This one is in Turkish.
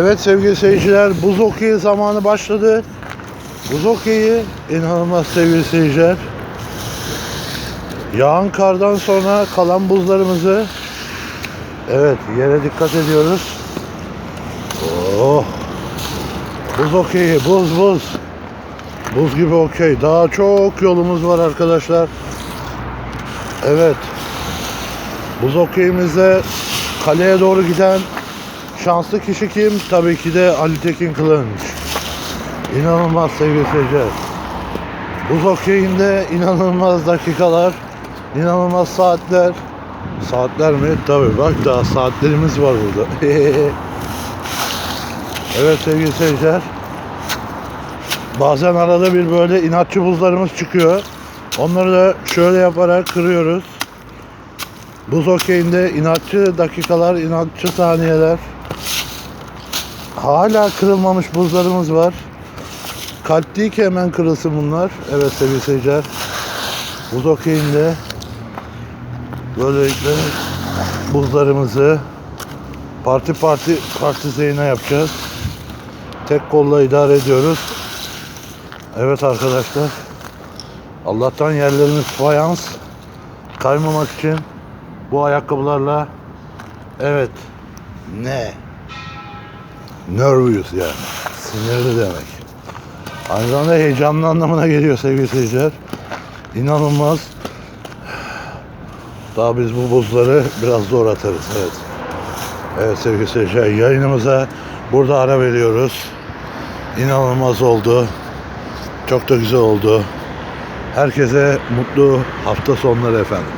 Evet sevgili seyirciler buz hokeyi zamanı başladı. Buz hokeyi inanılmaz sevgili seyirciler. Yağan kardan sonra kalan buzlarımızı evet yere dikkat ediyoruz. Oh. Buz hokeyi buz buz. Buz gibi okey. Daha çok yolumuz var arkadaşlar. Evet. Buz hokeyimizde kaleye doğru giden şanslı kişi kim? Tabii ki de Ali Tekin Kılınç. İnanılmaz sevgili seyirciler. Buz hokeyinde inanılmaz dakikalar, inanılmaz saatler. Saatler mi? Tabii bak daha saatlerimiz var burada. evet sevgili seyirciler. Bazen arada bir böyle inatçı buzlarımız çıkıyor. Onları da şöyle yaparak kırıyoruz. Buz hokeyinde inatçı dakikalar, inatçı saniyeler. Hala kırılmamış buzlarımız var. Kalp değil ki hemen kırılsın bunlar. Evet sevgili seyirciler. Buz hokeyinde böylelikle buzlarımızı parti parti parti zeyne yapacağız. Tek kolla idare ediyoruz. Evet arkadaşlar. Allah'tan yerlerimiz fayans. Kaymamak için bu ayakkabılarla evet ne nervous yani sinirli demek. Aynı zamanda heyecanlı anlamına geliyor sevgili seyirciler. İnanılmaz. Daha biz bu buzları biraz zor atarız. Evet. Evet sevgili seyirciler yayınımıza burada ara veriyoruz. İnanılmaz oldu. Çok da güzel oldu. Herkese mutlu hafta sonları efendim.